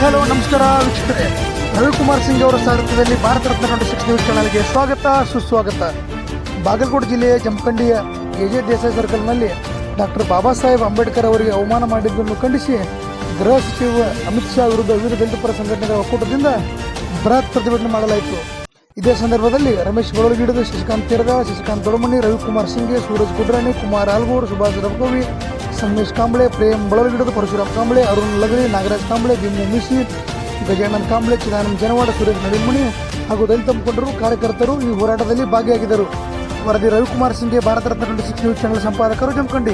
Hello, ನಮಸ್ಕಾರ, ವೀಕ್ಷಕರೇ. ರವಿಕುಮಾರ್ ಸಿಂಗ್ ಅವರ ಸಾರಥ್ಯದಲ್ಲಿ Bharat Ratna twenty six news ಚಾನಲ್ಗೆ ಸ್ವಾಗತ, ಸುಸ್ವಾಗತ. ಬಾಗಲಕೋಟೆ ಜಿಲ್ಲೆಯ ಜಮಖಂಡಿಯ ಎ ಜೆ ದೇಸಾಯಿ ಸರ್ಕಲ್ನಲ್ಲಿ ಡಾಕ್ಟರ್ ಬಾಬಾ ಸಾಹೇಬ್ ಅಂಬೇಡ್ಕರ್ ಅವರಿಗೆ ಅವಮಾನ ಮಾಡಿದ್ದನ್ನು ಖಂಡಿಸಿ ಗೃಹ ಸಚಿವ ಅಮಿತ್ ಶಾ ವಿರುದ್ಧ ವಿವಿಧ ದಲಿತ ಪರ ಸಂಘಟನೆಗಳ ಒಕ್ಕೂಟದಿಂದ ಬೃಹತ್ ಪ್ರತಿಭಟನೆ ಮಾಡಲಾಯಿತು. ಇದೇ ಸಂದರ್ಭದಲ್ಲಿ ರಮೇಶ್ ಗೊಳಗಿಡದ ಶಶಿಕಾಂತ್ ತೆರದ, ಶಶಿಕಾಂತ್ ದೊಡಮಣಿ ರವಿಕುಮಾರ್ ಸಿಂಗೆ, ಸೂರಜ್ ಗುಡ್ರಾಣಿ ಕುಮಾರ್ ಆಲ್ಗೂರ್ ಸುಭಾಷ್ ರಬಕವಿ ಸಂಗಮೇಶ್ ಕಾಂಬ್ಳೆ ಪ್ರೇಮ್ ಬಳಲಗಿಡದ ಪರಶುರಾಮ್ ಕಾಂಬ್ಳೆ ಅರುಣ್ ಲಗಳಿ ನಾಗರಾಜ್ ಕಾಂಬ್ಳೆ ಭೀಮು ಮಿಸಿ ಗಜಾನಂದ್ ಕಾಂಬ್ಳೆ ಚಿದಾನಂದ ಜನವಾಡ ಸುರೇಶ್ ನಳಿಮುನಿ ಹಾಗೂ ದಲಿತ ಮುಖಂಡರು ಕಾರ್ಯಕರ್ತರು ಈ ಹೋರಾಟದಲ್ಲಿ ಭಾಗಿಯಾಗಿದ್ದರು ವರದಿ Ravikumar Singe Bharat Ratna twenty six news channel ಸಂಪಾದಕರು Jamkhandi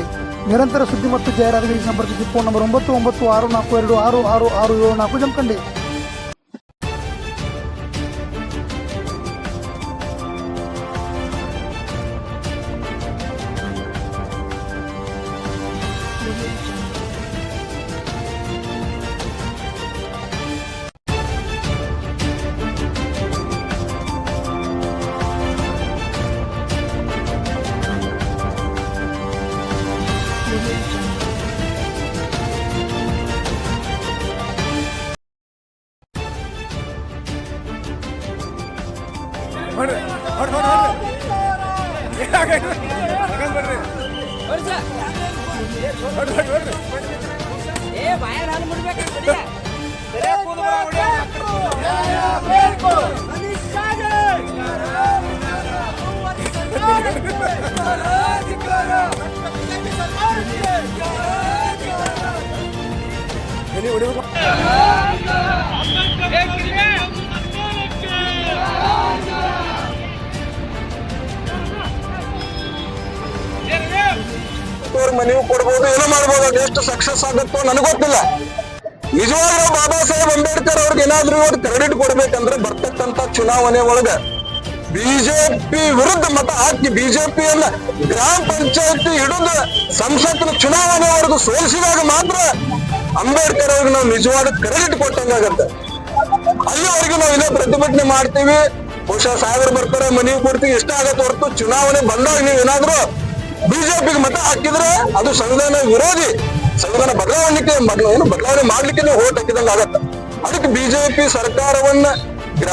ನಿರಂತರ ಸುದ್ದಿ ಮತ್ತು ಜಾಹೀರಾತುಗಳಿಗೆ ಸಂಪರ್ಕಿಸಿ ಫೋನ್ ನಂಬರ್ ಒಂಬತ್ತು ಒಂಬತ್ತು ಆರು ನಾಲ್ಕು ಎರಡು ಆರು ಆರು ಆರು ಏಳು ನಾಲ್ಕು ಜಮಖಂಡಿ ಹೊಡ್ರಿ ಹೊಡ್ರಿ ಹೊಡ್ರಿ ಹೊಡ್ರಿ ಹೊಡ್ರಿ ಹೊಡ್ರಿ ಹೊಡ್ರಿ ಏ ಬಾಯಾಗ ಹಾಲು ಮುಡ್ಬೇಕು ಹೊಡಿಬೇಕು ಮನೆಯೂ ಕೊಡ್ಬೋದು, ಏನೋ ಮಾಡ್ಬೋದು, ಅದು ಎಷ್ಟು ಸಕ್ಸಸ್ ಆಗುತ್ತೋ ನನಗೆ ಗೊತ್ತಿಲ್ಲ. ನಿಜವಾಗ್ಲೂ ಬಾಬಾ ಸಾಹೇಬ್ ಅಂಬೇಡ್ಕರ್ ಅವ್ರಿಗೆ ಏನಾದ್ರೂ ಇವತ್ತು ಕ್ರೆಡಿಟ್ ಕೊಡ್ಬೇಕಂದ್ರೆ ಬರ್ತಕ್ಕಂತ ಚುನಾವಣೆ ಒಳಗ ಬಿಜೆಪಿ ವಿರುದ್ಧ ಮತ ಹಾಕಿ ಬಿಜೆಪಿಯನ್ನ ಗ್ರಾಮ ಪಂಚಾಯತಿ ಹಿಡಿದು ಸಂಸತ್ತಿನ ಚುನಾವಣೆವರೆಗೂ ಸೋಲಿಸಿದಾಗ ಮಾತ್ರ ಅಂಬೇಡ್ಕರ್ ಅವ್ರಿಗೆ ನಾವು ನಿಜವಾದ ಕ್ರೆಡಿಟ್ ಕೊಟ್ಟಂಗಾಗತ್ತೆ ಅಲ್ಲಿವರೆಗೂ ನಾವು ಇನ್ನೂ ಪ್ರತಿಭಟನೆ ಮಾಡ್ತೀವಿ. ಬಹುಶಃ ಸಾವಿರ ಬರ್ತಾರೆ ಮನೆಗೆ ಕೊಡ್ತೀವಿ, ಇಷ್ಟ ಆಗತ್ತೆ ಹೊರತು ಚುನಾವಣೆ ಬಂದಾಗ ನೀವು ಏನಾದ್ರೂ ಬಿಜೆಪಿಗೆ ಮತ ಹಾಕಿದ್ರೆ ಅದು ಸಂವಿಧಾನ ವಿರೋಧಿ. ಸಂವಿಧಾನ ಬದಲಾವಣೆಗೆ ಬದಲ- ಏನು ಬದಲಾವಣೆ ಮಾಡ್ಲಿಕ್ಕೆ ಓಟ್ ಹಾಕಿದಂಗ ಆಗತ್ತೆ. ಅದಕ್ಕೆ ಬಿಜೆಪಿ ಸರ್ಕಾರವನ್ನ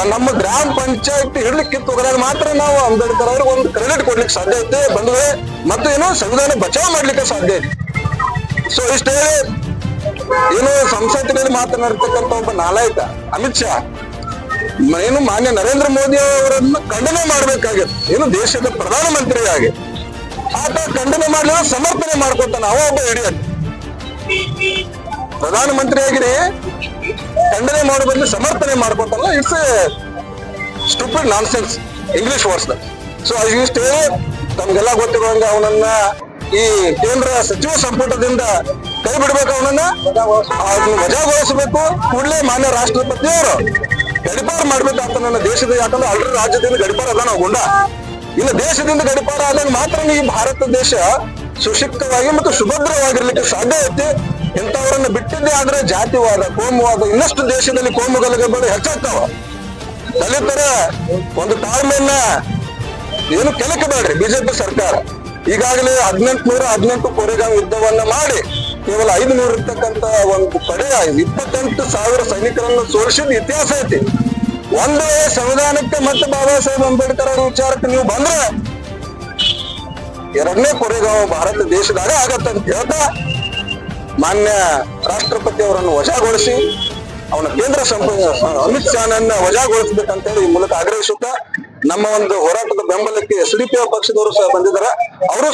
ನಮ್ಮ ಗ್ರಾಮ ಪಂಚಾಯತ್ ಹಿಡ್ಲಿಕ್ಕೆ ಕಿತ್ತೋಗದಾಗ ಮಾತ್ರ ನಾವು ಅಂಬೇಡ್ಕರ್ ಅವ್ರಿಗೆ ಒಂದು ಕ್ರೆಡಿಟ್ ಕೊಡ್ಲಿಕ್ಕೆ ಸಾಧ್ಯ ಐತೆ. ಬಂದ್ರೆ ಮತ್ತು ಏನು ಸಂವಿಧಾನ ಬಚಾವ್ ಮಾಡ್ಲಿಕ್ಕೆ ಸಾಧ್ಯ ಐತಿ. ಸೊ ಇಷ್ಟೇ ಏನು ಸಂಸತ್ತಿನಲ್ಲಿ ಮಾತನಾಡ್ತಕ್ಕಂಥ ಒಬ್ಬ ನಾಲಾಯಕ, ಅಮಿತ್ ಶಾ, ಏನು ಮಾನ್ಯ ನರೇಂದ್ರ ಮೋದಿ ಅವರನ್ನು ಖಂಡನೆ ಮಾಡ್ಬೇಕಾಗಿತ್ತು ಏನು ದೇಶದ ಪ್ರಧಾನಮಂತ್ರಿಯಾಗಿ. ಆತ ಖಂಡನೆ ಮಾಡಲಿಲ್ಲ, ಸಮರ್ಪಣೆ ಮಾಡ್ಕೊತಾನ ಅವ ಒಬ್ಬ ಹಿಡಿಯನ್ ಪ್ರಧಾನಮಂತ್ರಿ ಆಗಿರಿ ಖಂಡನೆ ಮಾಡೋ ಬದಲು ಸಮರ್ಥನೆ ಮಾಡ್ಕೊತಾನ it's stupid nonsense English words so ಇಷ್ಟೇ ತಮ್ಗೆಲ್ಲ ಗೊತ್ತಿರುವಂಗ ಅವನನ್ನ ಈ ಕೇಂದ್ರ ಸಚಿವ ಸಂಪುಟದಿಂದ ಕೈ ಬಿಡ್ಬೇಕು ಅವನನ್ನ. ಅದನ್ನ ವಜಾಗೊಳಿಸಬೇಕು, ಕೂಡಲೇ ಮಾನ್ಯ ರಾಷ್ಟ್ರಪತಿಯವರು ಗಡಿಪಾರು ಅಂತ ನನ್ನ ದೇಶದ, ಯಾಕಂದ್ರೆ ಆಲ್ರೆಡಿ ರಾಜ್ಯದಿಂದ ಗಡಿಪಾರ ಅದ ನಾವು ಗುಂಡ ಇನ್ನು ದೇಶದಿಂದ ಗಡಿಪಾರ ಆದಾಗ ಮಾತ್ರ ಈ ಭಾರತ ದೇಶ ಸುಶಿಕ್ತವಾಗಿ ಮತ್ತು ಸುಭದ್ರವಾಗಿರ್ಲಿಕ್ಕೆ ಸಾಧ್ಯ ಐತಿ. ಇಂಥವರನ್ನ ಬಿಟ್ಟಿದ್ದೇ ಆದ್ರೆ ಜಾತಿವಾದ, ಕೋಮುವಾದ, ಇನ್ನಷ್ಟು ದೇಶದಲ್ಲಿ ಕೋಮು ಗಲಭೆಗಳು ಹೆಚ್ಚಾಗ್ತಾವ. ದಲಿತರ ಒಂದು ತಾಳ್ಮೆಯನ್ನ ಏನು ಕೆಲಕ ಬೇಡ್ರಿ, ಬಿಜೆಪಿ ಸರ್ಕಾರ. ಈಗಾಗಲೇ ಹದಿನೆಂಟು ನೂರ ಹದಿನೆಂಟು ಕೊರೆಗಾಂವ್ ಯುದ್ಧವನ್ನ ಮಾಡಿ ಕೇವಲ ಐದು ನೂರ ಇರ್ತಕ್ಕಂತ ಒಂದು ಪಡೆ ಇಪ್ಪತ್ತೆಂಟು ಸಾವಿರ ಸೈನಿಕರನ್ನು ಸೋಲಿಸಿದ ಇತಿಹಾಸ ಐತಿ. ಒಂದು ವೇಳೆ ಸಂವಿಧಾನಕ್ಕೆ ಮತ್ತೆ ಬಾಬಾ ಸಾಹೇಬ್ ಅಂಬೇಡ್ಕರ್ ಅವರ ವಿಚಾರಕ್ಕೆ ನೀವು ಬಂದ್ರೆ ಎರಡನೇ ಕೊರೆಗಾಂವ್ ಭಾರತ ದೇಶದಾಗ ಆಗತ್ತೆ ಅಂತ ಹೇಳ್ತಾ ಮಾನ್ಯ ರಾಷ್ಟ್ರಪತಿ ಅವರನ್ನು ವಜಾಗೊಳಿಸಿ, ಅವನ ಕೇಂದ್ರ ಸಂಪುಟ ಅಮಿತ್ ಶಾನನ್ನ ವಜಾಗೊಳಿಸಬೇಕಂತ ಹೇಳಿ ಈ ಮೂಲಕ ಆಗ್ರಹಿಸುತ್ತಾ ನಮ್ಮ ಒಂದು ಹೋರಾಟದ ಬೆಂಬಲಕ್ಕೆ ಎಸ್ ಡಿ ಪಿ ಪಕ್ಷದವರು ಸಹ ಬಂದಿದ್ದಾರೆ. ಅವರು